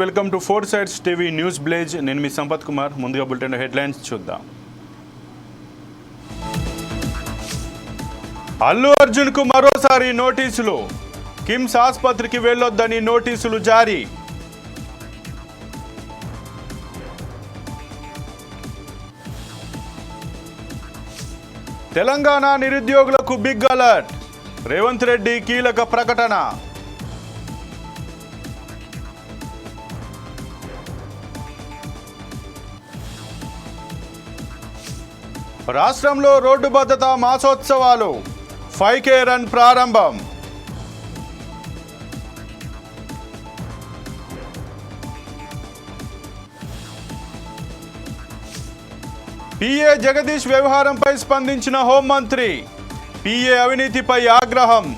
Welcome to four sides TV news blaze. నేను మీ సంపత్ కుమార్. ముందుగా బులెటిన్ హెడ్లైన్స్ చూద్దాం. అల్లు అర్జున్కు మరోసారి నోటీసులు. కిమ్స్ ఆసుపత్రికి వెళ్ళొద్దని నోటీసులు జారీ. తెలంగాణ నిరుద్యోగులకు బిగ్ అలర్ట్. రేవంత్ రెడ్డి కీలక ప్రకటన. రాష్ట్రంలో రోడ్డు భద్రత మాసోత్సవాలు. ఫైవ్ కే రన్ ప్రారంభం. పిఏ జగదీష్ వ్యవహారంపై స్పందించిన హోంమంత్రి పిఏ అవినీతిపై ఆగ్రహం.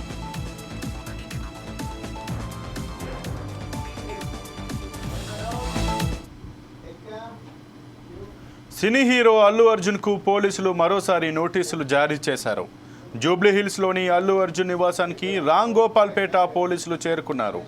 సినీ హీరో అల్లు అర్జున్కు పోలీసులు మరోసారి నోటీసులు జారీ చేశారు. జూబ్లీ హిల్స్లోని అల్లు అర్జున్ నివాసానికి రామ్ గోపాల్పేట పోలీసులు చేరుకున్నారు.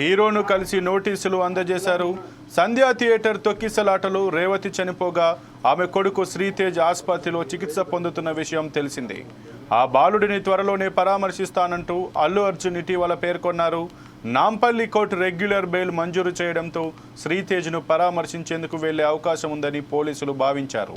హీరోను కలిసి నోటీసులు అందజేశారు. సంధ్యా థియేటర్ తొక్కిసలాటలు రేవతి చనిపోగా ఆమె కొడుకు శ్రీతేజ్ ఆసుపత్రిలో చికిత్స పొందుతున్న విషయం తెలిసింది. ఆ బాలుడిని త్వరలోనే పరామర్శిస్తానంటూ అల్లు అర్జున్ ఇటీవల పేర్కొన్నారు. నాంపల్లి కోర్టు రెగ్యులర్ బెయిల్ మంజూరు చేయడంతో శ్రీతేజ్ను పరామర్శించేందుకు వెళ్ళే అవకాశం ఉందని పోలీసులు భావించారు.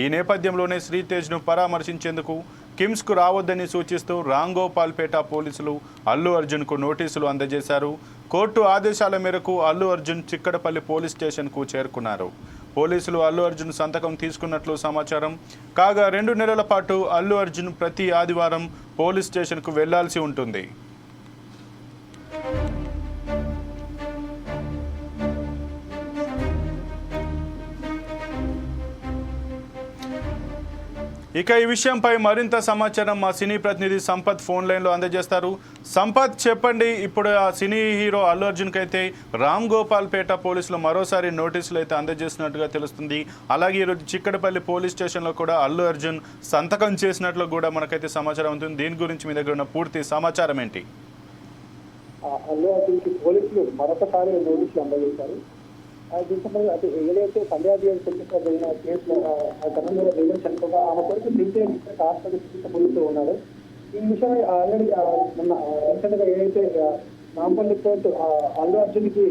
ఈ నేపథ్యంలోనే శ్రీతేజ్ను పరామర్శించేందుకు కిమ్స్కు రావద్దని సూచిస్తూ రాంగోపాల్పేట పోలీసులు అల్లు అర్జున్కు నోటీసులు అందజేశారు. కోర్టు ఆదేశాల మేరకు అల్లు అర్జున్ చిక్కడపల్లి పోలీస్ స్టేషన్కు చేరుకున్నారు. పోలీసులు అల్లు అర్జున్ సంతకం తీసుకున్నట్లు సమాచారం. కాగా రెండు నెలల పాటు అల్లు అర్జున్ ప్రతి ఆదివారం పోలీస్ స్టేషన్కు వెళ్ళాల్సి ఉంటుంది. ఇక ఈ విషయంపై మరింత సమాచారం మా సినీ ప్రతినిధి సంపత్ ఫోన్ లైన్లో అందజేస్తారు. సంపత్ చెప్పండి ఇప్పుడు ఆ సినీ హీరో అల్లు అర్జున్కి అయితే రామ్ గోపాల్ పేట పోలీసులు మరోసారి నోటీసులు అయితే అందజేసినట్టుగా తెలుస్తుంది. అలాగే ఈరోజు చిక్కడపల్లి పోలీస్ స్టేషన్లో కూడా అల్లు అర్జున్ సంతకం చేసినట్లు కూడా మనకైతే సమాచారం ఉంటుంది దీని గురించి మీ దగ్గర ఉన్న పూర్తి సమాచారం ఏంటి? అల్లు అర్జున్కి పోలీసులు మరొకసారి నోటీసులు అందజేశారు. దీనికి సంబంధించి ఏదైతే సంధ్యాది అని జరిగిన కేసులో ఆ, ఆ క్రమంలో చనిపోగా ఆమె కొరకు తిరిగి ఇక్కడ హాస్పిటల్ చికిత్స పొందుతూ ఉన్నాడు. ఈ విషయమై ఆల్రెడీ మొన్న రీసెంట్గా ఏదైతే నాంపల్లి కోర్టు అల్లు అర్జున్కి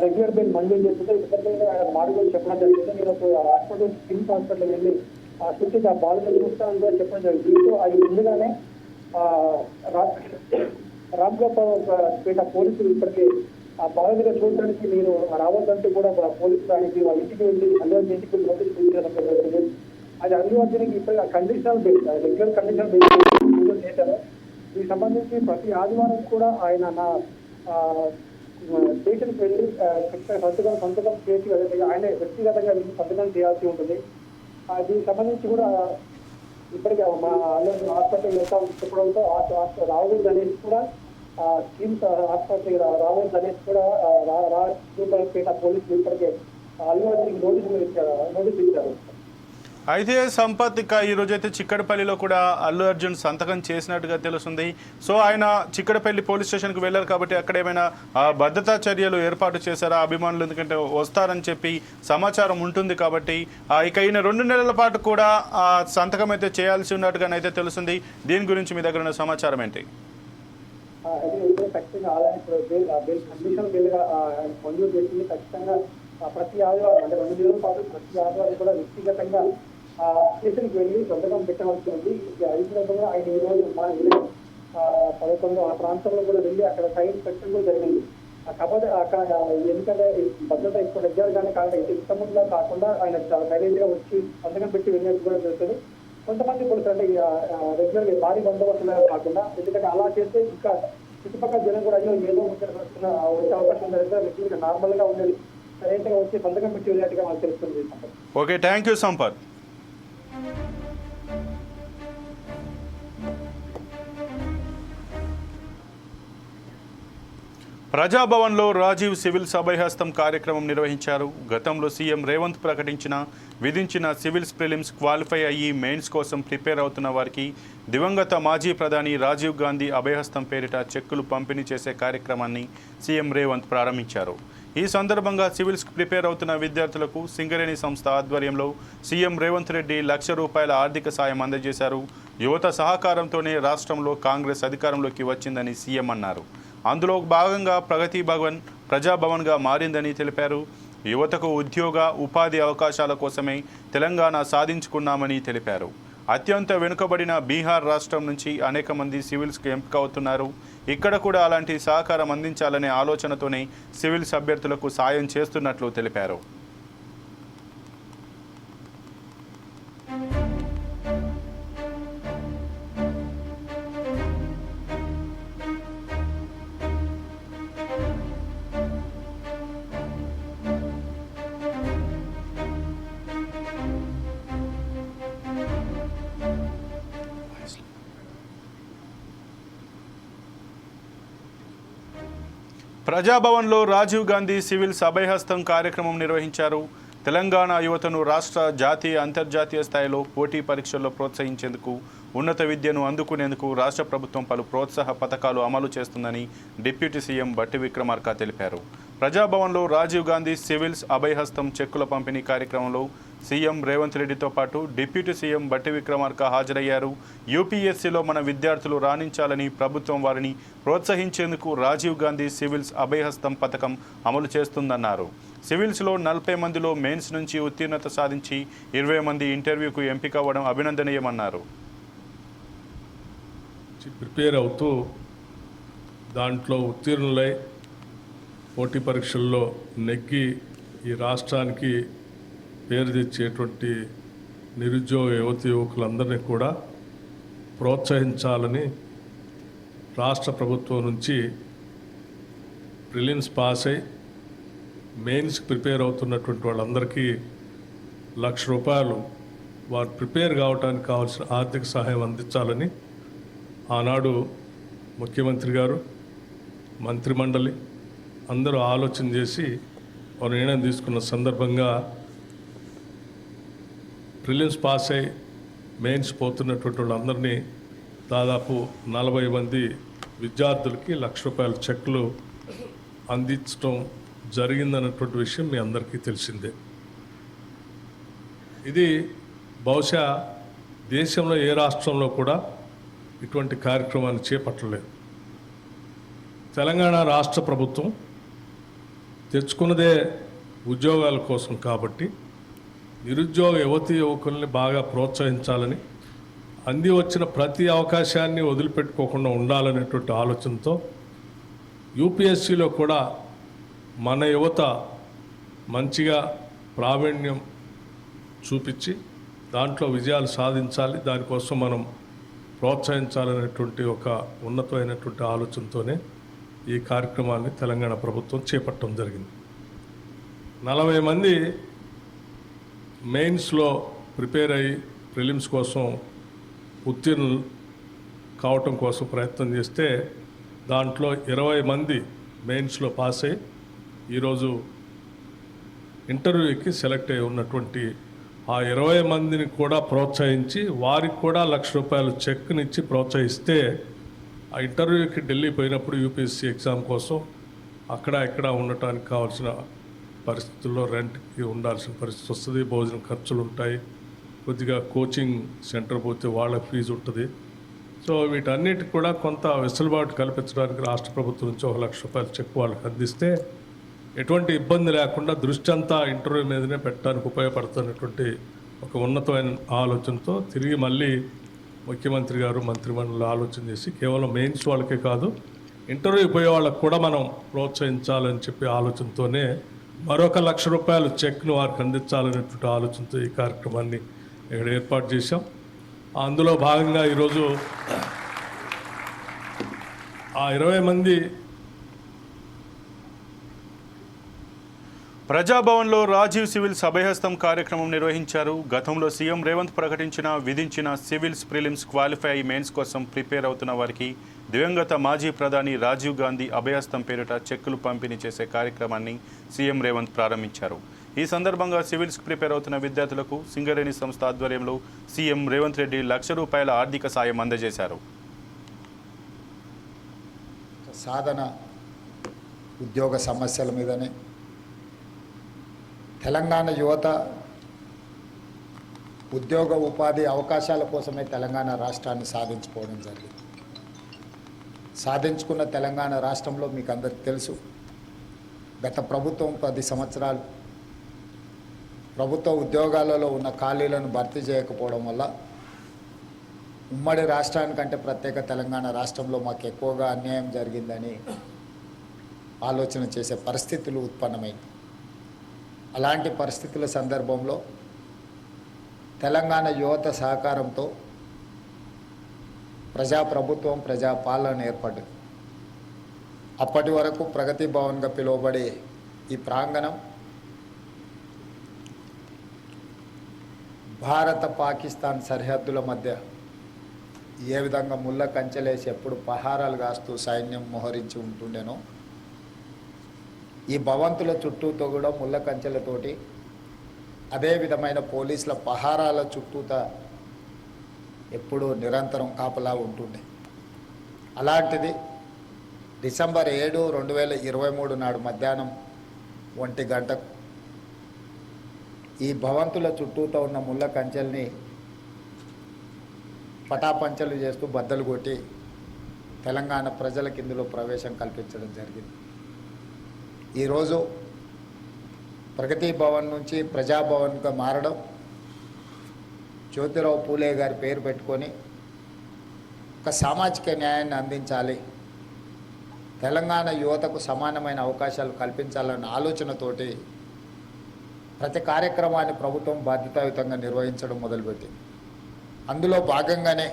రెగ్యులర్ బెయిల్ మంజూరు చేస్తుందో ఇప్పటికైనా ఆయన మార్గం చెప్పడం జరిగింది. నేను ఒక హాస్పిటల్ కిమ్స్ హాస్పిటల్ వెళ్ళి ఆ స్థితికి ఆ బాలుని చూస్తానని కూడా చెప్పడం జరిగింది. దీంతో అది ముందుగానే రా- రామ్ గోపాల్ పేట పోలీసులు ఇప్పటికీ ఆ బాధితులు చూడడానికి మీరు రావద్దంటూ కూడా మా దానికి వాళ్ళ ఇంటికి వెళ్ళి అల్లు ఇంటికి నోటీస్ జరుగుతుంది. అది అల్లు అర్జున్కి ఇప్పటికి conditional bail regular conditional bail చేశారు. దీనికి సంబంధించి ప్రతి ఆదివారం కూడా ఆయన నా స్టేషన్కి వెళ్ళి సంతకం సంతకం చేసి ఆయన వ్యక్తిగతంగా సంతకం చేయాల్సి ఉంటుంది. దీనికి సంబంధించి కూడా ఇప్పటికే మా అల్లూరు హాస్పిటల్ వెళ్తాం చెప్పడంతో ఆ- ఆ రాహుల్ గణేష్ కూడా కిమ్స్ ఆసుపత్రికి రాలేదు అనేసి కూడా రాజపేట పోలీసులు ఇప్పటికే అల్లు అర్జున్కి నోటీసులు ఇచ్చారు నోటీసులు ఇచ్చారు. అయితే సంపత్ ఇక ఈరోజు అయితే చిక్కడపల్లిలో కూడా అల్లు అర్జున్ సంతకం చేసినట్టుగా తెలుస్తుంది. సో ఆయన చిక్కడపల్లి పోలీస్ స్టేషన్కి వెళ్ళారు కాబట్టి అక్కడ ఏమైనా భద్రతా చర్యలు ఏర్పాటు చేశారా అభిమానులు ఎందుకంటే వస్తారని చెప్పి సమాచారం ఉంటుంది కాబట్టి ఇక ఈయన రెండు నెలల పాటు కూడా సంతకం అయితే చేయాల్సి ఉన్నట్టుగానైతే తెలుస్తుంది. దీని గురించి మీ దగ్గర ఉన్న సమాచారం ఏంటి? అది అయితే ఖచ్చితంగా అలానే ఇప్పుడు బెయిల్ ఆ కండిషన్ బిల్గా ఆయన మంజూరు చేసింది. ఖచ్చితంగా ప్రతి ఆదివారం అంటే రెండు రోజుల పాటు ప్రతి ఆదివారం కూడా వ్యక్తిగతంగా ఆ స్టేషన్కి వెళ్ళి సంతకం పెట్టవలసి ఉంది. ఈ ఆయన ఈ రోజు మా ఇల్లు పదకొండు ఆ ప్రాంతంలో కూడా వెళ్ళి అక్కడ సైన్ పెట్టడం కూడా జరిగింది. కాబట్టి కాకపోతే అక్కడ ఎందుకంటే భద్రత ఎక్కువ దగ్గరగానే కాకుండా ఇంత ఇంతకుముందులా కాకుండా ఆయన చాలా సైలెంట్ వచ్చి సంతకం పెట్టి వెళ్ళినట్టు కూడా జరుగుతుంది కొంతమంది ఇప్పుడు అంటే రెగ్యులర్గా భారీ బందోబస్తులు కాకుండా ఎందుకంటే అలా చేస్తే ఇంకా చుట్టుపక్కల జనం కూడా అయ్యో ఏదో వచ్చే అవకాశం ఉంది? రెగ్యులర్ నార్మల్గా ఉండేది. సరైనగా వచ్చి సంతకం పెట్టి వెళ్ళినట్టుగా మనకు తెలుస్తుంది. Okay thank you Sampath. ప్రజాభవన్లో Rajiv civil సభయహస్తం కార్యక్రమం నిర్వహించారు. గతంలో సీఎం రేవంత్ ప్రకటించిన విధించిన సివిల్స్ ప్రిలిమ్స్ క్వాలిఫై అయ్యి మెయిన్స్ కోసం ప్రిపేర్ అవుతున్న వారికి దివంగత మాజీ ప్రధాని రాజీవ్ గాంధీ అభయహస్తం పేరిట చెక్కులు పంపిణీ చేసే కార్యక్రమాన్ని సీఎం రేవంత్ ప్రారంభించారు. ఈ సందర్భంగా సివిల్స్కు ప్రిపేర్ అవుతున్న విద్యార్థులకు సింగరేణి సంస్థ ఆధ్వర్యంలో సీఎం రేవంత్ రెడ్డి లక్ష రూపాయల ఆర్థిక సాయం అందజేశారు. యువత సహకారంతోనే రాష్ట్రంలో కాంగ్రెస్ అధికారంలోకి వచ్చిందని సీఎం అన్నారు. అందులో భాగంగా ప్రగతి భవన్ ప్రజాభవన్గా మారిందని తెలిపారు. యువతకు ఉద్యోగ ఉపాధి అవకాశాల కోసమే తెలంగాణ సాధించుకున్నామని తెలిపారు. అత్యంత వెనుకబడిన బీహార్ రాష్ట్రం నుంచి అనేక మంది సివిల్స్కి ఎంపిక అవుతున్నారు ఇక్కడ కూడా అలాంటి సహకారం అందించాలనే ఆలోచనతోనే సివిల్స్ అభ్యర్థులకు సాయం చేస్తున్నట్లు తెలిపారు. ప్రజాభవన్లో రాజీవ్ గాంధీ సివిల్స్ అభయహస్తం కార్యక్రమం నిర్వహించారు. తెలంగాణ యువతను రాష్ట్ర జాతీయ అంతర్జాతీయ స్థాయిలో పోటీ పరీక్షల్లో ప్రోత్సహించేందుకు ఉన్నత విద్యను అందుకునేందుకు రాష్ట్ర ప్రభుత్వం పలు ప్రోత్సాహ పథకాలు అమలు చేస్తుందని డిప్యూటీ సీఎం బట్టి విక్రమార్క తెలిపారు. ప్రజాభవన్లో రాజీవ్ గాంధీ సివిల్స్ అభయహస్తం చెక్కుల పంపిణీ కార్యక్రమంలో సీఎం రేవంత్ రెడ్డితో పాటు డిప్యూటీ సీఎం బట్టి విక్రమార్క హాజరయ్యారు. యూపీఎస్సీలో మన విద్యార్థులు రాణించాలని ప్రభుత్వం వారిని ప్రోత్సహించేందుకు రాజీవ్ గాంధీ సివిల్స్ అభయహస్తం పథకం అమలు చేస్తుందన్నారు. సివిల్స్లో నలభై మందిలో మెయిన్స్ నుంచి ఉత్తీర్ణత సాధించి ఇరవై మంది ఇంటర్వ్యూకు ఎంపిక అవ్వడం అభినందనీయమన్నారు ప్రిపేర్ అవుతూ దాంట్లో ఉత్తీర్ణులై పోటీ పరీక్షల్లో నెగ్గి ఈ రాష్ట్రానికి పేరు తెచ్చేటువంటి నిరుద్యోగ యువతి యువకులందరినీ కూడా ప్రోత్సహించాలని రాష్ట్ర ప్రభుత్వం నుంచి ప్రిలిమ్స్ పాస్ అయి మెయిన్స్కి ప్రిపేర్ అవుతున్నటువంటి వాళ్ళందరికీ లక్ష రూపాయలు వారు ప్రిపేర్ కావడానికి కావాల్సిన ఆర్థిక సహాయం అందించాలని ఆనాడు ముఖ్యమంత్రి గారు మంత్రిమండలి అందరూ ఆలోచన చేసి ఒక నిర్ణయం తీసుకున్న సందర్భంగా ప్రిలిమ్స్ పాస్ అయి మెయిన్స్ పోతున్నటువంటి వాళ్ళందరినీ దాదాపు నలభై మంది విద్యార్థులకి లక్ష రూపాయల చెక్లు అందించడం జరిగిందన్నటువంటి విషయం మీ అందరికీ తెలిసిందే. ఇది బహుశా దేశంలో ఏ రాష్ట్రంలో కూడా ఇటువంటి కార్యక్రమాన్ని చేపట్టలేదు. తెలంగాణ రాష్ట్ర ప్రభుత్వం తెచ్చుకున్నదే ఉద్యోగాల కోసం కాబట్టి నిరుద్యోగ యువతి యువకుల్ని బాగా ప్రోత్సహించాలని అంది వచ్చిన ప్రతి అవకాశాన్ని వదిలిపెట్టుకోకుండా ఉండాలనేటువంటి ఆలోచనతో యూపీఎస్సీలో కూడా మన యువత మంచిగా ప్రావీణ్యం చూపించి దాంట్లో విజయాలు సాధించాలి దానికోసం మనం ప్రోత్సహించాలనేటువంటి ఒక ఉన్నతమైనటువంటి ఆలోచనతోనే ఈ కార్యక్రమాన్ని తెలంగాణ ప్రభుత్వం చేపట్టడం జరిగింది. నలభై మంది మెయిన్స్లో ప్రిపేర్ అయ్యి ప్రిలిమ్స్ కోసం ఉత్తీర్ణులు కావటం కోసం ప్రయత్నం చేస్తే దాంట్లో ఇరవై మంది మెయిన్స్లో పాస్ అయ్యి ఈరోజు ఇంటర్వ్యూకి సెలెక్ట్ అయి ఉన్నటువంటి ఆ ఇరవై మందిని కూడా ప్రోత్సహించి వారికి కూడా లక్ష రూపాయలు చెక్నిచ్చి ప్రోత్సహిస్తే ఆ ఇంటర్వ్యూకి ఢిల్లీ పోయినప్పుడు యూపీఎస్సీ ఎగ్జామ్ కోసం అక్కడ ఇక్కడ ఉండటానికి కావాల్సిన పరిస్థితుల్లో రెంట్కి ఉండాల్సిన పరిస్థితి వస్తుంది భోజనం ఖర్చులు ఉంటాయి కొద్దిగా కోచింగ్ సెంటర్ పోతే వాళ్ళ ఫీజు ఉంటుంది. సో వీటన్నిటికి కూడా కొంత వెసులుబాటు కల్పించడానికి రాష్ట్ర ప్రభుత్వం నుంచి ఒక లక్ష రూపాయలు చెక్ వాళ్ళకి అందిస్తే ఎటువంటి ఇబ్బంది లేకుండా దృష్టి అంతా ఇంటర్వ్యూ మీదనే పెట్టడానికి ఉపయోగపడుతున్నటువంటి ఒక ఉన్నతమైన ఆలోచనతో తిరిగి మళ్ళీ ముఖ్యమంత్రి గారు మంత్రిమండలి ఆలోచన చేసి కేవలం మెయిన్స్ వాళ్ళకే కాదు ఇంటర్వ్యూ పోయే వాళ్ళకు కూడా మనం ప్రోత్సహించాలని చెప్పి ఆలోచనతోనే మరొక లక్ష రూపాయలు చెక్ను వారికి అందించాలనేటువంటి ఆలోచనతో ఈ కార్యక్రమాన్ని ఇక్కడ ఏర్పాటు చేశాం. అందులో భాగంగా ఈరోజు ఆ ఇరవై మంది ప్రజాభవన్లో రాజీవ్ సివిల్ సభయస్థం కార్యక్రమం నిర్వహించారు. గతంలో సీఎం రేవంత్ ప్రకటించిన విధించిన సివిల్స్ ప్రిలిమ్స్ క్వాలిఫై మెయిన్స్ కోసం ప్రిపేర్ అవుతున్న వారికి దివంగత మాజీ ప్రధాని రాజీవ్ గాంధీ అభయస్థం పేరిట చెక్కులు పంపిణీ చేసే కార్యక్రమాన్ని సీఎం రేవంత్ ప్రారంభించారు. ఈ సందర్భంగా సివిల్స్ ప్రిపేర్ అవుతున్న విద్యార్థులకు సింగరేణి సంస్థ ఆధ్వర్యంలో సీఎం రేవంత్ రెడ్డి లక్ష రూపాయల ఆర్థిక సాయం అందజేశారు. సాధన ఉద్యోగ సమస్యల మీదనే తెలంగాణ యువత ఉద్యోగ ఉపాధి అవకాశాల కోసమే తెలంగాణ రాష్ట్రాన్ని సాధించుకోవడం జరిగింది. సాధించుకున్న తెలంగాణ రాష్ట్రంలో మీకు అందరికి తెలుసు. గత ప్రభుత్వం పది సంవత్సరాలు ప్రభుత్వ ఉద్యోగాలలో ఉన్న ఖాళీలను భర్తీ చేయకపోవడం వల్ల ఉమ్మడి రాష్ట్రానికంటే ప్రత్యేక తెలంగాణ రాష్ట్రంలో మాకు ఎక్కువగా అన్యాయం జరిగిందని ఆలోచన చేసే పరిస్థితులు ఉత్పన్నమైంది. అలాంటి పరిస్థితుల సందర్భంలో తెలంగాణ యువత సహకారంతో ప్రజాప్రభుత్వం ప్రజాపాలన ఏర్పడ్డది. అప్పటి వరకు ప్రగతి భవన్గా పిలువబడే ఈ ప్రాంగణం భారత పాకిస్తాన్ సరిహద్దుల మధ్య ఏ విధంగా ముళ్ళ కంచెలేసి ఎప్పుడు పహారాలు కాస్తూ సైన్యం మోహరించి ఉంటుండేనో ఈ భవంతుల చుట్టూతో కూడా ముళ్ళ కంచెలతోటి అదే విధమైన పోలీసుల పహారాల చుట్టూత ఎప్పుడూ నిరంతరం కాపలా ఉంటుండే. అలాంటిది డిసెంబర్ ఏడు రెండు వేల ఇరవై మూడు నాడు మధ్యాహ్నం ఒంటి గంటకు ఈ భవంతుల చుట్టూతో ఉన్న ముళ్ళ కంచెల్ని పటాపంచలు చేస్తూ బద్దలు కొట్టి తెలంగాణ ప్రజలకు ఇందులో ప్రవేశం కల్పించడం జరిగింది. ఈరోజు ప్రగతి భవన్ నుంచి ప్రజాభవన్గా మారడం జ్యోతిరావు పూలే గారి పేరు పెట్టుకొని ఒక సామాజిక న్యాయాన్ని అందించాలి. తెలంగాణ యువతకు సమానమైన అవకాశాలు కల్పించాలన్న ఆలోచనతోటి ప్రతి కార్యక్రమాన్ని ప్రభుత్వం బాధ్యతాయుతంగా నిర్వహించడం మొదలుపెట్టింది. అందులో భాగంగానే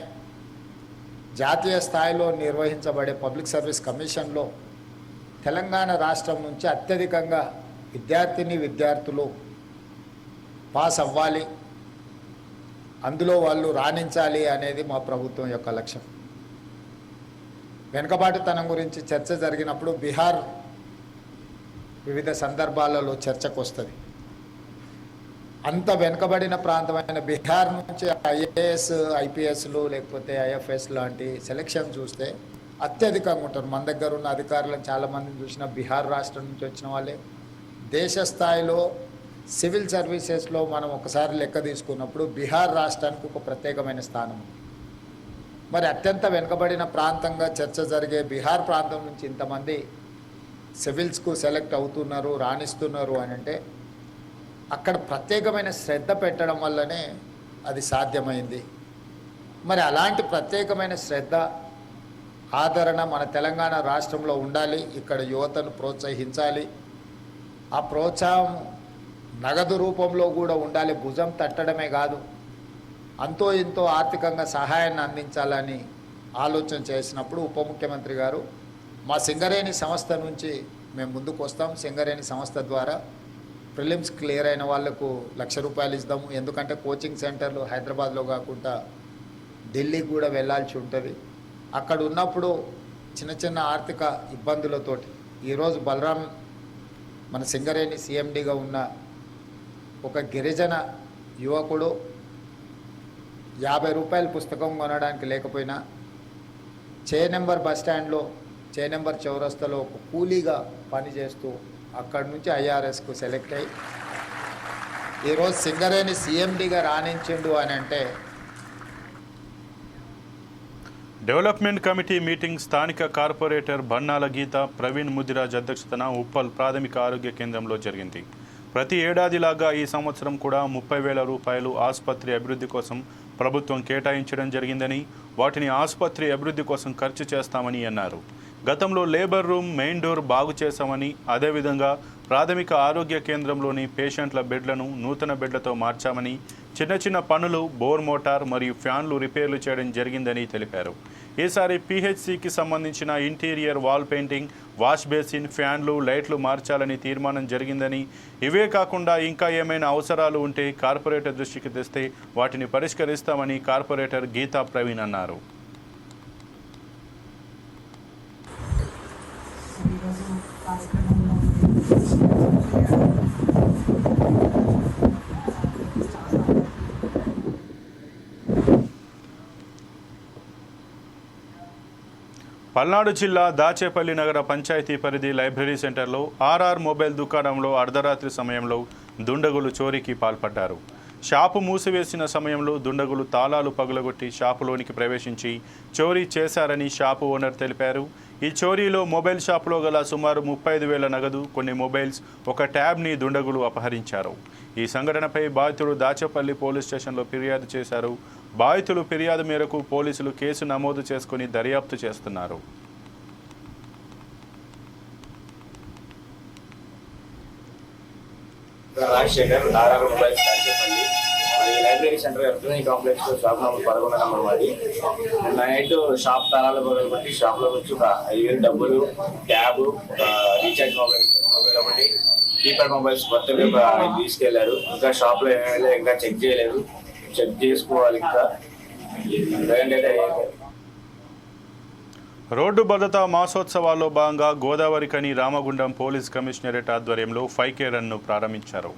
జాతీయ స్థాయిలో నిర్వహించబడే పబ్లిక్ సర్వీస్ కమిషన్లో తెలంగాణ రాష్ట్రం నుంచి అత్యధికంగా విద్యార్థిని విద్యార్థులు పాస్ అవ్వాలి. అందులో వాళ్ళు రాణించాలి అనేది మా ప్రభుత్వం యొక్క లక్ష్యం. వెనుకబాటుతనం గురించి చర్చ జరిగినప్పుడు బీహార్ వివిధ సందర్భాలలో చర్చకు వస్తుంది. అంత వెనుకబడిన ప్రాంతమైన బీహార్ నుంచి ఐఏఎస్ ఐపీఎస్లు లేకపోతే ఐఎఫ్ఎస్ లాంటి సెలక్షన్ చూస్తే అత్యధికంగా ఉంటారు. మన దగ్గర ఉన్న అధికారులను చాలామందిని చూసిన బీహార్ రాష్ట్రం నుంచి వచ్చిన వాళ్ళే. దేశ స్థాయిలో సివిల్ సర్వీసెస్లో మనం ఒకసారి లెక్క తీసుకున్నప్పుడు బీహార్ రాష్ట్రానికి ఒక ప్రత్యేకమైన స్థానం. ఉంది మరి అత్యంత వెనుకబడిన ప్రాంతంగా చర్చ జరిగే బీహార్ ప్రాంతం నుంచి ఇంతమంది సివిల్స్కు సెలెక్ట్ అవుతున్నారు రాణిస్తున్నారు అని అంటే అక్కడ ప్రత్యేకమైన శ్రద్ధ పెట్టడం వల్లనే అది సాధ్యమైంది. మరి అలాంటి ప్రత్యేకమైన శ్రద్ధ ఆదరణ మన తెలంగాణ రాష్ట్రంలో ఉండాలి ఇక్కడ యువతను ప్రోత్సహించాలి. ఆ ప్రోత్సాహం నగదు రూపంలో కూడా ఉండాలి భుజం తట్టడమే కాదు. అంతో ఇంతో ఆర్థికంగా సహాయాన్ని అందించాలని ఆలోచన చేసినప్పుడు ఉప ముఖ్యమంత్రి గారు మా సింగరేణి సంస్థ నుంచి మేము ముందుకు వస్తాం. సింగరేణి సంస్థ ద్వారా ప్రిలిమ్స్ క్లియర్ అయిన వాళ్ళకు లక్ష రూపాయలు ఇస్తాము. ఎందుకంటే కోచింగ్ సెంటర్లు హైదరాబాద్లో కాకుండా ఢిల్లీకి కూడా వెళ్ళాల్సి ఉంటుంది. అక్కడ ఉన్నప్పుడు చిన్న చిన్న ఆర్థిక ఇబ్బందులతోటి ఈరోజు బలరాం మన సింగరేణి సీఎండీగా ఉన్న ఒక గిరిజన యువకుడు యాభై రూపాయల పుస్తకం కొనడానికి లేకపోయినా చే నెంబర్ బస్ స్టాండ్లో చే నెంబర్ చౌరస్తలో ఒక కూలీగా పనిచేస్తూ అక్కడి నుంచి ఐఆర్ఎస్కు సెలెక్ట్ అయ్యి ఈరోజు సింగరేణి సీఎండిగా రాణించిండు అని అంటే డెవలప్మెంట్ కమిటీ మీటింగ్ స్థానిక కార్పొరేటర్ బన్నాల గీత ప్రవీణ్ ముదిరాజ్ అధ్యక్షతన ఉప్పల్ ప్రాథమిక ఆరోగ్య కేంద్రంలో జరిగింది. ప్రతి ఏడాదిలాగా ఈ సంవత్సరం కూడా ముప్పై వేల రూపాయలు ఆసుపత్రి అభివృద్ధి కోసం ప్రభుత్వం కేటాయించడం జరిగిందని వాటిని ఆసుపత్రి అభివృద్ధి కోసం ఖర్చు చేస్తామని అన్నారు. గతంలో లేబర్ రూమ్ మెయిన్ డోర్ బాగు చేశామని అదేవిధంగా ప్రాథమిక ఆరోగ్య కేంద్రంలోని పేషెంట్ల బెడ్లను నూతన బెడ్లతో మార్చామని చిన్న చిన్న పనులు బోర్ మోటార్ మరియు ఫ్యాన్లు రిపేర్లు చేయడం జరిగిందని తెలిపారు. ఈసారి పీహెచ్సికి సంబంధించిన interior wall painting wash basin ఫ్యాన్లు లైట్లు మార్చాలని తీర్మానం జరిగిందని. ఇవే కాకుండా ఇంకా ఏమైనా అవసరాలు ఉంటే కార్పొరేటర్ దృష్టికి తెస్తే వాటిని పరిష్కరిస్తామని కార్పొరేటర్ గీతా ప్రవీణ్ అన్నారు. కార్యక్రమంలో పల్నాడు జిల్లా దాచేపల్లి నగర పంచాయతీ పరిధి లైబ్రరీ సెంటర్లో ఆర్ఆర్ మొబైల్ దుకాణంలో అర్ధరాత్రి సమయంలో దుండగులు చోరీకి పాల్పడ్డారు. షాపు మూసివేసిన సమయంలో దుండగులు తాళాలు పగులగొట్టి షాపులోనికి ప్రవేశించి చోరీ చేశారని షాపు ఓనర్ తెలిపారు. ఈ చోరీలో మొబైల్ షాప్లో గల సుమారు ముప్పై ఐదు వేల నగదు కొన్ని మొబైల్స్ ఒక ట్యాబ్ని దుండగులు అపహరించారు. ఈ సంఘటనపై బాధితుడు దాచేపల్లి పోలీస్ స్టేషన్లో ఫిర్యాదు చేశారు. బాధితులు ఫిర్యాదు మేరకు పోలీసులు కేసు నమోదు చేసుకుని దర్యాప్తు చేస్తున్నారు. Rajasekhar Narayana mobiles library centre electronic complex shop number పదకొండు నెంబర్ మాది నైట్ షాప్ తాళాలు మొదలు పెట్టి షాప్లో వచ్చి ఒక ఐదు వేలు డబ్బులు ట్యాబ్ ఒక రీఛార్జ్ మొబైల్ మొబైల్ ఒకటి కీప్యాడ్ మొబైల్స్ కొత్తవి ఒక తీసుకెళ్ళారు. ఇంకా షాప్లో ఏమైనా ఇంకా చెక్ చేయలేదు. చెక్ చేసుకోవాలి ఇంకా. రోడ్డు భద్రతా మాసోత్సవాల్లో భాగంగా గోదావరి కని రామగుండం పోలీస్ కమిషనరేట్ ఆధ్వర్యంలో ఫైవ్ కే రన్ను ప్రారంభించారు.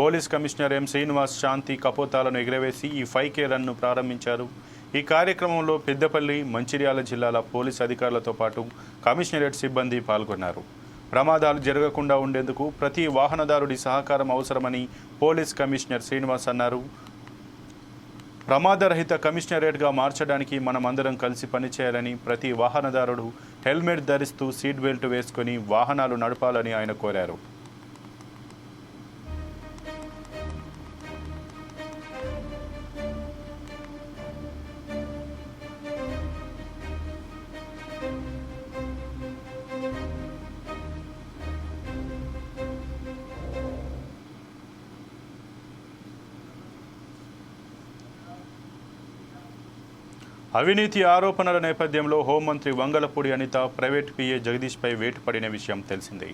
పోలీస్ కమిషనర్ ఎం శ్రీనివాస్ శాంతి కపోతాలను ఎగురవేసి ఈ ఫైవ్ కే రన్ను ప్రారంభించారు. ఈ కార్యక్రమంలో పెద్దపల్లి మంచిర్యాల జిల్లాల పోలీస్ అధికారులతో పాటు కమిషనరేట్ సిబ్బంది పాల్గొన్నారు. ప్రమాదాలు జరగకుండా ఉండేందుకు ప్రతి వాహనదారుడి సహకారం అవసరమని పోలీస్ కమిషనర్ శ్రీనివాస్ అన్నారు. ప్రమాదరహిత కమిషనరేట్గా మార్చడానికి మనమందరం కలిసి పనిచేయాలని ప్రతి వాహనదారుడు హెల్మెట్ ధరిస్తూ సీట్ బెల్ట్ వేసుకొని వాహనాలు నడపాలని ఆయన కోరారు. అవినీతి ఆరోపణల నేపథ్యంలో హోంమంత్రి వంగలపూడి అనిత ప్రైవేట్ పీఏ జగదీష్పై వేటు పడిన విషయం తెలిసిందే.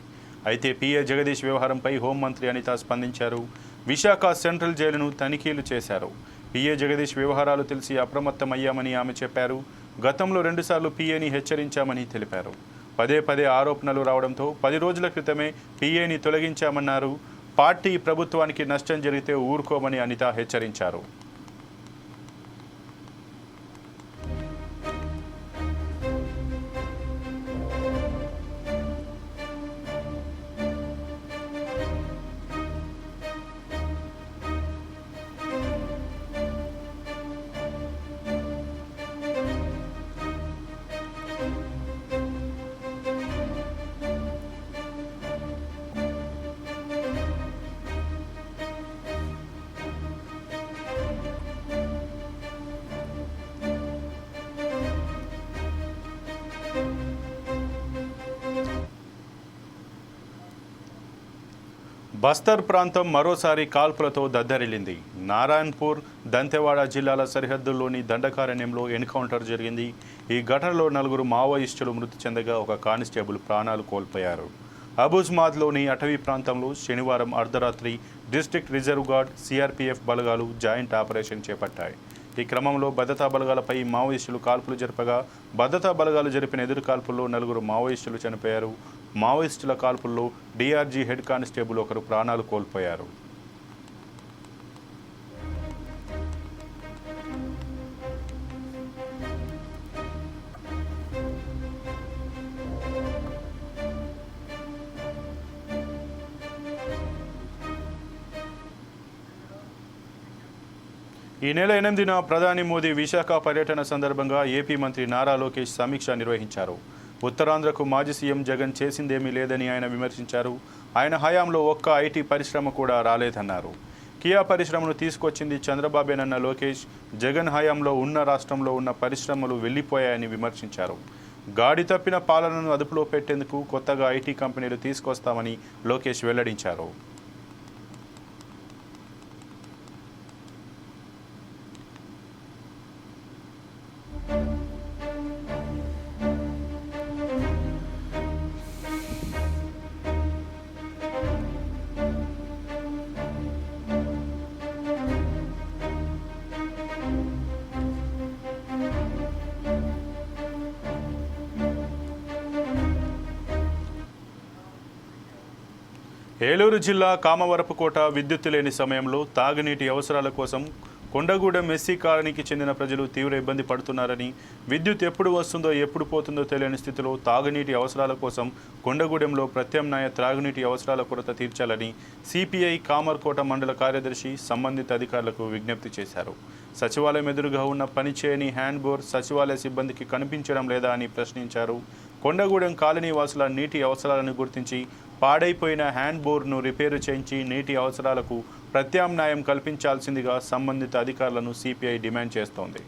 అయితే పీఏ జగదీష్ వ్యవహారంపై హోంమంత్రి అనిత స్పందించారు. విశాఖ సెంట్రల్ జైలును తనిఖీలు చేశారు. పీఏ జగదీష్ వ్యవహారాలు తెలిసి అప్రమత్తమయ్యామని ఆమె చెప్పారు. గతంలో రెండుసార్లు పీఏని హెచ్చరించామని తెలిపారు. పదే పదే ఆరోపణలు రావడంతో పది రోజుల క్రితమే పీఏని తొలగించామన్నారు. పార్టీ ప్రభుత్వానికి నష్టం జరిగితే ఊరుకోమని అనిత హెచ్చరించారు. బస్తర్ ప్రాంతం మరోసారి కాల్పులతో దద్దరిల్లింది. నారాయణపూర్ దంతెవాడ జిల్లాల సరిహద్దుల్లోని దండకారణ్యంలో ఎన్కౌంటర్ జరిగింది. ఈ ఘటనలో నలుగురు మావోయిస్టులు మృతి చెందగా ఒక కానిస్టేబుల్ ప్రాణాలు కోల్పోయారు. అబుజ్మాద్లోని అటవీ ప్రాంతంలో శనివారం అర్ధరాత్రి డిస్టిక్ రిజర్వ్ గార్డ్ సిఆర్పీఎఫ్ బలగాలు జాయింట్ ఆపరేషన్ చేపట్టాయి. ఈ క్రమంలో భద్రతా బలగాలపై మావోయిస్టులు కాల్పులు జరపగా భద్రతా బలగాలు జరిపిన ఎదురు కాల్పుల్లో నలుగురు మావోయిస్టులు చనిపోయారు. మావోయిస్టుల కాల్పుల్లో డీఆర్జీ హెడ్ కానిస్టేబుల్ ఒకరు ప్రాణాలు కోల్పోయారు. ఈ నెల ఎనిమిదిన ప్రధాని మోదీ విశాఖ పర్యటన సందర్భంగా ఏపీ మంత్రి నారా లోకేష్ సమీక్ష నిర్వహించారు. ఉత్తరాంధ్రకు మాజీ సీఎం జగన్ చేసిందేమీ లేదని ఆయన విమర్శించారు. ఆయన హయాంలో ఒక్క ఐటీ పరిశ్రమ కూడా రాలేదన్నారు. కియా పరిశ్రమను తీసుకొచ్చింది చంద్రబాబేనన్న లోకేష్. జగన్ హయాంలో ఉన్న రాష్ట్రంలో ఉన్న పరిశ్రమలు వెళ్ళిపోయాయని విమర్శించారు. గాడి తప్పిన పాలనను అదుపులో పెట్టేందుకు కొత్తగా ఐటీ కంపెనీలు తీసుకొస్తామని లోకేష్ వెల్లడించారు. ఏలూరు జిల్లా కామవరపుకోట విద్యుత్తు లేని సమయంలో తాగునీటి అవసరాల కోసం కొండగూడెం ఎస్సీ కాలనీకి చెందిన ప్రజలు తీవ్ర ఇబ్బంది పడుతున్నారని విద్యుత్ ఎప్పుడు వస్తుందో ఎప్పుడు పోతుందో తెలియని స్థితిలో తాగునీటి అవసరాల కోసం కొండగూడెంలో ప్రత్యామ్నాయ త్రాగునీటి అవసరాల కొరత తీర్చాలని సిపిఐ కామర్కోట మండల కార్యదర్శి సంబంధిత అధికారులకు విజ్ఞప్తి చేశారు. సచివాలయం ఎదురుగా ఉన్న పనిచేయని హ్యాండ్ బోర్ సచివాలయ సిబ్బందికి కనిపించడం లేదా అని ప్రశ్నించారు. కొండగూడెం కాలనీ వాసుల నీటి అవసరాలను గుర్తించి పాడైపోయిన హ్యాండ్ బోర్ను రిపేరు చేయించి నీటి అవసరాలకు ప్రత్యామ్నాయం కల్పించాల్సిందిగా సంబంధిత అధికారులను సిపిఐ డిమాండ్ చేస్తోంది.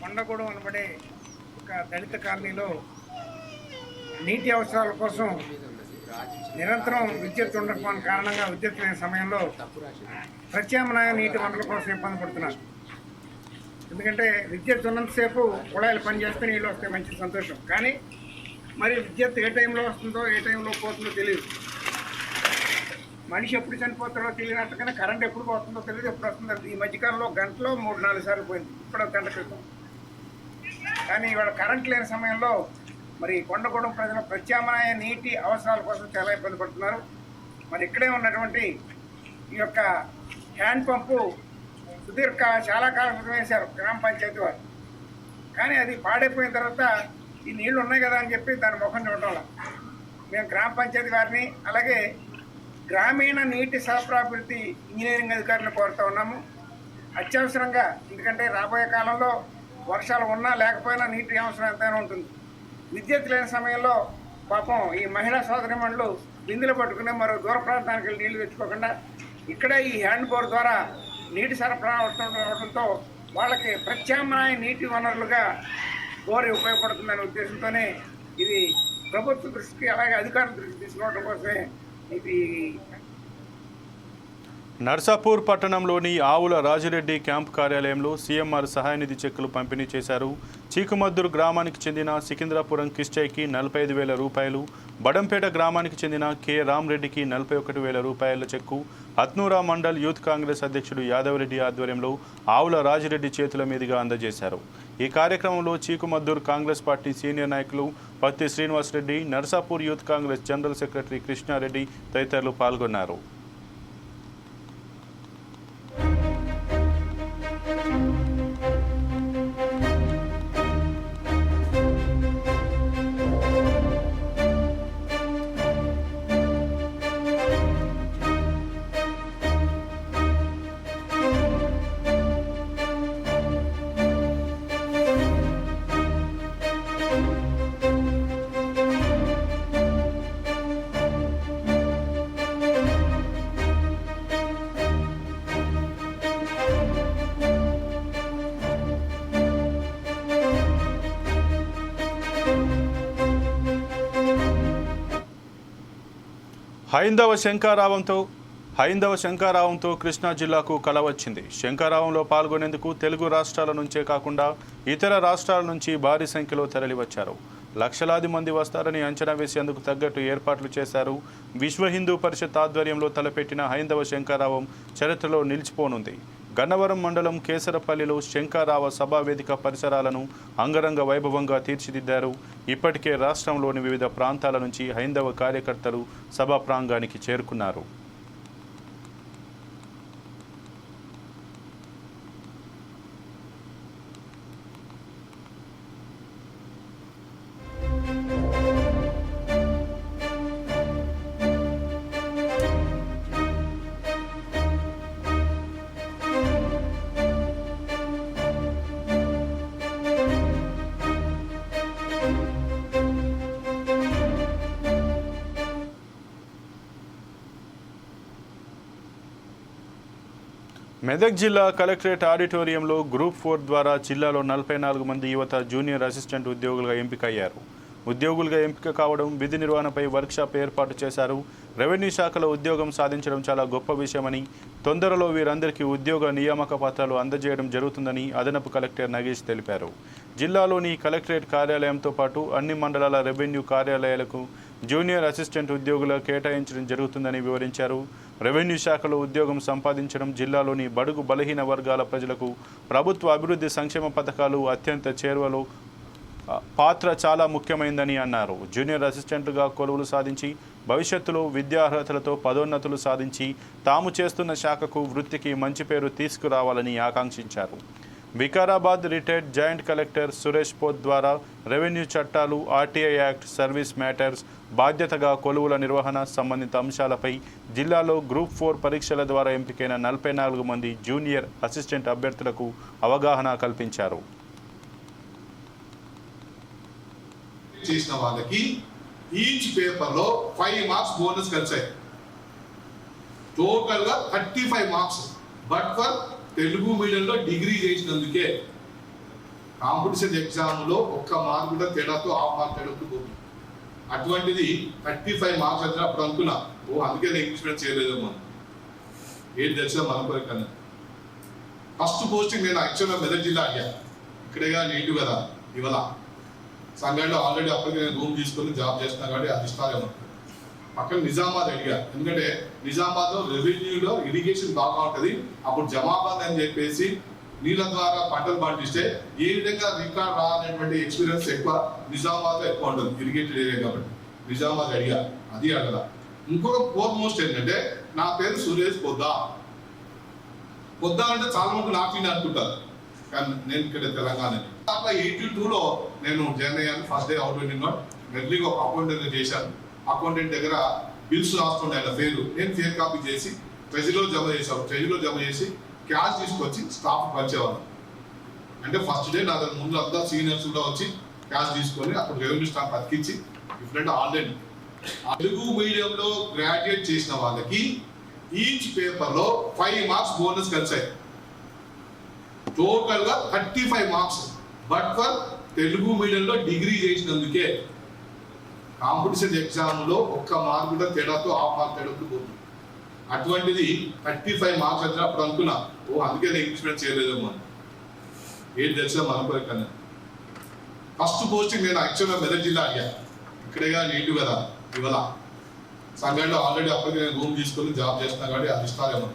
కొండగూడెం అనబడే ఒక దళిత కాలనీలో నీటి అవసరాల కోసం నిరంతరం విద్యుత్ ఉండకపోవడం కారణంగా విద్యుత్ లేని సమయంలో ప్రత్యామ్నాయ నీటి వనరుల కోసం ఇబ్బంది పడుతున్నారు. ఎందుకంటే విద్యుత్ ఉన్నంతసేపు కుళాయిలు పనిచేస్తే నీళ్ళు వస్తే మంచి సంతోషం. కానీ మరి విద్యుత్ ఏ టైంలో వస్తుందో ఏ టైంలో పోతుందో తెలియదు. మనిషి ఎప్పుడు చనిపోతాడో తెలియనట్టుగానే కరెంట్ ఎప్పుడు పోతుందో తెలియదు ఎప్పుడు వస్తుందో ఈ మధ్యకాలంలో గంటలో మూడు నాలుగు సార్లు పోయింది ఇప్పుడు గంట క్రితం. కానీ ఇవాళ కరెంట్ లేని సమయంలో మరి కొండగూడెం ప్రజల ప్రత్యామ్నాయ నీటి అవసరాల కోసం చాలా ఇబ్బంది పడుతున్నారు. మరి ఇక్కడే ఉన్నటువంటి ఈ యొక్క హ్యాండ్ పంపు సుదీర్ఘ చాలా కాలం వేశారు గ్రామ పంచాయతీ వారు. కానీ అది పాడైపోయిన తర్వాత ఈ నీళ్ళు ఉన్నాయి కదా అని చెప్పి దాని ముఖం చూడటం మేము గ్రామ పంచాయతీ వారిని అలాగే గ్రామీణ నీటి సరఫరాభివృద్ధి ఇంజనీరింగ్ అధికారులను కోరుతూ ఉన్నాము. అత్యవసరంగా ఎందుకంటే రాబోయే కాలంలో వర్షాలు ఉన్నా లేకపోయినా నీటి అవసరం ఎంతైనా ఉంటుంది. విద్యుత్ లేని సమయంలో పాపం ఈ మహిళా సోదరిమణులు బిందులు పట్టుకునే మరో దూర ప్రాంతానికి వెళ్ళి నీళ్ళు తెచ్చుకోకుండా ఇక్కడే ఈ హ్యాండ్ బోర్ ద్వారా నీటి సరఫరా అవడంతో వాళ్ళకి ప్రత్యామ్నాయ నీటి వనరులుగా బోర్ ఉపయోగపడుతుందనే ఉద్దేశంతోనే ఇది ప్రభుత్వ దృష్టికి అలాగే అధికారుల దృష్టికి తీసుకోవడం కోసమే ఇది నర్సాపూర్ పట్టణంలోని ఆవుల రాజిరెడ్డి క్యాంప్ కార్యాలయంలో సీఎంఆర్ సహాయనిధి చెక్కులు పంపిణీ చేశారు. చీకుమద్దూరు గ్రామానికి చెందిన సికింద్రాపురం కిష్టయ్కి నలభై ఐదు వేల రూపాయలు బడంపేట గ్రామానికి చెందిన కె రామ్రెడ్డికి నలభై ఒకటి వేల రూపాయల చెక్కు అత్నూరా మండల్ యూత్ కాంగ్రెస్ అధ్యక్షుడు యాదవరెడ్డి ఆధ్వర్యంలో ఆవుల రాజిరెడ్డి చేతుల మీదుగా అందజేశారు. ఈ కార్యక్రమంలో చీకుమద్దూరు కాంగ్రెస్ పార్టీ సీనియర్ నాయకులు Patti Srinivasareddy Narsapur youth Congress general secretary Krishnareddy తదితరులు పాల్గొన్నారు. హైందవ శంకారావంతో హైందవ శంకారావంతో కృష్ణా జిల్లాకు కల వచ్చింది. శంకారావంలో పాల్గొనేందుకు తెలుగు రాష్ట్రాల నుంచే కాకుండా ఇతర రాష్ట్రాల నుంచి భారీ సంఖ్యలో తరలివచ్చారు. లక్షలాది మంది వస్తారని అంచనా వేసేందుకు తగ్గట్టు ఏర్పాట్లు చేశారు. విశ్వ హిందూ పరిషత్ ఆధ్వర్యంలో తలపెట్టిన హైందవ శంకారావం చరిత్రలో నిలిచిపోనుంది. గన్నవరం మండలం కేసరపల్లిలో శంకారావ సభా వేదిక పరిసరాలను అంగరంగ వైభవంగా తీర్చిదిద్దారు. ఇప్పటికే రాష్ట్రంలోని వివిధ ప్రాంతాల నుంచి హైందవ కార్యకర్తలు సభా ప్రాంగానికి చేరుకున్నారు. మెదక్ జిల్లా కలెక్టరేట్ ఆడిటోరియంలో గ్రూప్ ఫోర్ ద్వారా జిల్లాలో నలభై నాలుగు మంది యువత జూనియర్ అసిస్టెంట్ ఉద్యోగులుగా ఎంపికయ్యారు. ఉద్యోగులుగా ఎంపిక కావడం విధి నిర్వహణపై వర్క్షాప్ ఏర్పాటు చేశారు. రెవెన్యూ శాఖలో ఉద్యోగం సాధించడం చాలా గొప్ప విషయమని తొందరలో వీరందరికీ ఉద్యోగ నియామక పత్రాలు అందజేయడం జరుగుతుందని అదనపు కలెక్టర్ నగేష్ తెలిపారు. జిల్లాలోని కలెక్టరేట్ కార్యాలయంతో పాటు అన్ని మండలాల రెవెన్యూ కార్యాలయాలకు జూనియర్ అసిస్టెంట్ ఉద్యోగుల కేటాయించడం జరుగుతుందని వివరించారు. రెవెన్యూ శాఖలో ఉద్యోగం సంపాదించడం జిల్లాలోని బడుగు బలహీన వర్గాల ప్రజలకు ప్రభుత్వ అభివృద్ధి సంక్షేమ పథకాలు అత్యంత చేరువలో పాత్ర చాలా ముఖ్యమైందని అన్నారు. జూనియర్ అసిస్టెంట్గా కొలువులు సాధించి భవిష్యత్తులో విద్యార్హతలతో పదోన్నతులు సాధించి తాము చేస్తున్న శాఖకు వృత్తికి మంచి పేరు తీసుకురావాలని ఆకాంక్షించారు. Vikarabad retired joint collector Suresh పోత్ ద్వారా రెవెన్యూ చట్టాలు ఆర్టీఐ యాక్ట్ సర్వీస్ మ్యాటర్స్ బాధ్యతగా కొలువుల నిర్వహణ సంబంధిత అంశాలపై జిల్లాలో గ్రూప్ ఫోర్ పరీక్షల ద్వారా ఎంపికైన నలభై నాలుగు మంది జూనియర్ అసిస్టెంట్ అభ్యర్థులకు అవగాహన కల్పించారు. చేసిన వాళ్ళకి ఈచ్ పేపర్లో ఫైవ్ మార్క్స్ బోనస్ కలిసాయి. టోటల్గా thirty five marks. But for Telugu మీడియంలో డిగ్రీ చేసినందుకే కాంపిటీషన్ ఎగ్జామ్లో ఒక్క మార్క్ కూడా తేడాతో ఆఫ్ మార్క్ తేడాతో పోతుంది. అటువంటిది థర్టీ ఫైవ్ మార్క్స్ వచ్చిన అప్పుడు అనుకున్నా ఓ అందుకే నేను ఇంగ్లీష్ మీడియం చేయలేదు మనం ఏం తెలిసిన మన కన్నా ఫస్ట్ పోస్టింగ్ నేను యాక్చువల్గా మెదక్ జిల్లా అడిగా. ఇక్కడేగా నీటు కదా ఇవాళ. సంఘంలో ఆల్రెడీ అప్పటికి నేను రూమ్ తీసుకొని జాబ్ చేస్తున్నా కాబట్టి అది ఇస్తారేమో. పక్కన నిజామాబాద్ అడిగారు. ఎందుకంటే నిజామాబాద్లో రెవెన్యూలో ఇరిగేషన్ బాగా ఉంటుంది. అప్పుడు జమాబాద్ అని చెప్పేసి నీళ్ళ ద్వారా పంటలు పండిస్తే ఏ విధంగా రికార్డ్ రానటువంటి ఎక్స్పీరియన్స్ ఎక్కువ నిజామాబాద్లో ఎక్కువ ఉంటుంది ఇరిగేటెడ్ ఏరియా కాబట్టి. నిజామాబాద్ అడిగారు అది అడగదా ఇంకొక ఫోర్ మోస్ట్ ఏంటంటే నా పేరు సురేష్ పొద్దా. పొద్దా అంటే చాలా మంది నార్త్ అనుకుంటారు. కానీ నేను ఇక్కడ తెలంగాణ అట్లా ఎయిటీ టూలో నేను జాయిన్ అయ్యాను ఫస్ట్ డే అవుట్ వెళ్ళిన మెల్లిగా ఒక అకౌంటెంట్ చేశాను. అకౌంటెంట్ దగ్గర బిల్స్ రాస్తుండే ఆయన పేరు. నేను ఫేర్ కాపీ చేసి ట్రెజరీలో జమ చేశాను ట్రెజరీలో జమ చేసి క్యాష్ తీసుకొచ్చి స్టాఫ్ పంచేవాళ్ళం అంటే ఫస్ట్ డే నా దగ్గర ముందు అంతా సీనియర్స్ కూడా వచ్చి క్యాష్ తీసుకొని అక్కడ రెవెన్యూ స్టాఫ్ అతికించి డిఫరెంట్ ఆన్లైన్. తెలుగు మీడియంలో గ్రాడ్యుయేట్ చేసిన వాళ్ళకి ఈచ్ పేపర్లో ఫైవ్ మార్క్స్ బోనస్ కలిసాయి. టోటల్గా thirty five marks. But for Telugu మీడియంలో డిగ్రీ చేసినందుకే కాంపిటీషన్ ఎగ్జామ్లో ఒక్క మార్క్ కూడా తేడాతో ఆఫ్ మార్క్ తేడాతో పోతుంది. అటువంటిది థర్టీ ఫైవ్ మార్క్స్ వచ్చిన అప్పుడు అనుకున్నా ఓ అందుకే నేను ఇంగ్లీష్ మీడియం చేయలేదు మనం ఏం తెలిసా మన కన్నా ఫస్ట్ పోస్టింగ్ నేను యాక్చువల్గా మెదక్ జిల్లా అడిగా. కానీ నీటు కదా ఇవాళ. సంఘంలో ఆల్రెడీ అప్పటికి నేను రూమ్ తీసుకొని జాబ్ చేస్తున్నా కాబట్టి అది ఇస్తారేమో.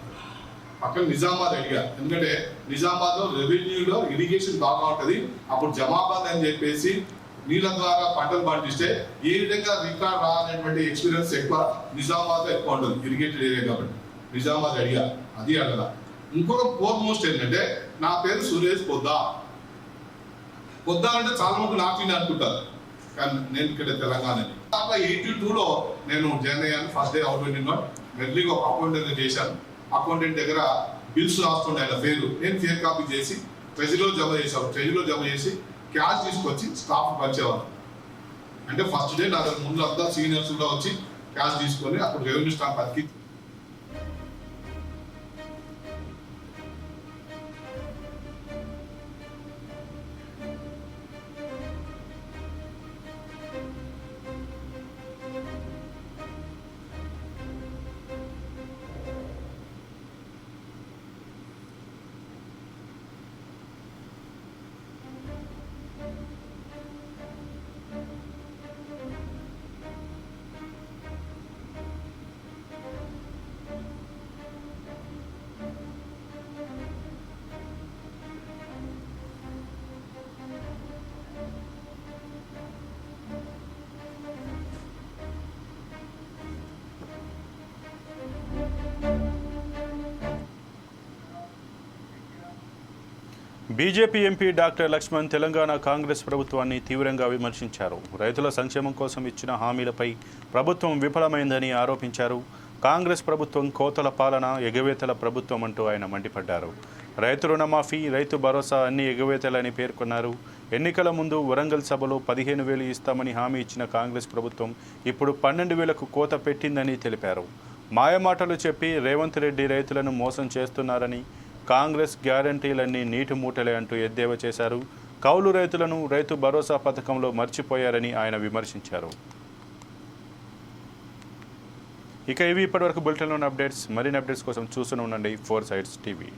పక్కన నిజామాబాద్ అడిగా. ఎందుకంటే నిజామాబాద్లో రెవెన్యూలో ఇరిగేషన్ బాగా ఉంటుంది. అప్పుడు జమాబాద్ అని చెప్పేసి నీళ్ళ ద్వారా పంటలు పండిస్తే ఏ విధంగా రికార్డ్ రానటువంటి ఎక్స్పీరియన్స్ ఎక్కువ? నిజామాబాద్ ఎక్కువ ఉంటుంది ఇరిగేటెడ్ ఏరియా కాబట్టి. నిజామాబాద్ అడిగా అది అడగదా ఇంకొక ఫోర్ మోస్ట్ ఏంటంటే నా పేరు సురేష్ పొద్దా. పొద్దా అంటే చాలా మంది నార్త్ అనుకుంటారు కానీ నేను ఇక్కడ తెలంగాణ అట్లా ఎయిటీ టూలో నేను జాయిన్ అయ్యాను ఫస్ట్ డే అవుట్ ఇండియన్ మెల్లిగా ఒక అకౌంటెంట్ చేశాను. అకౌంటెంట్ దగ్గర బిల్స్ రాస్తుండే ఆయన పేరు. నేను ఫేర్ కాపీ చేసి ట్రెజరీలో జమ చేశాను ట్రెజరీలో జమ చేసి క్యాష్ తీసుకొచ్చి స్టాఫ్ పంచేవాళ్ళం. అంటే ఫస్ట్ డే నా దగ్గర ముందు అంతా సీనియర్స్ కూడా వచ్చి క్యాష్ తీసుకొని అప్పుడు revenue staff అతికి BJP MP doctor Laxman Telangana Congress ప్రభుత్వాన్ని తీవ్రంగా విమర్శించారు. రైతుల సంక్షేమం కోసం ఇచ్చిన హామీలపై ప్రభుత్వం విఫలమైందని ఆరోపించారు. కాంగ్రెస్ ప్రభుత్వం కోతల పాలన ఎగవేతల ప్రభుత్వం అంటూ ఆయన మండిపడ్డారు. రైతు రుణమాఫీ రైతు భరోసా అన్ని ఎగవేతలని పేర్కొన్నారు. ఎన్నికల ముందు వరంగల్ సభలో పదిహేను వేలు ఇస్తామని హామీ ఇచ్చిన కాంగ్రెస్ ప్రభుత్వం ఇప్పుడు పన్నెండు వేలకు కోత పెట్టిందని తెలిపారు. మాయమాటలు చెప్పి రేవంత్ రెడ్డి రైతులను మోసం చేస్తున్నారని కాంగ్రెస్ గ్యారంటీలన్నీ నీటి మూటలే అంటూ ఎద్దేవా చేశారు. కౌలు రైతులను రైతు భరోసా పథకంలో మర్చిపోయారని ఆయన విమర్శించారు. ఇక ఇవి ఇప్పటివరకు బులెటిన్లోని అప్డేట్స్. మరిన్ని అప్డేట్స్ కోసం చూస్తూనే ఉండండి ఫోర్ సైడ్స్ టీవీ.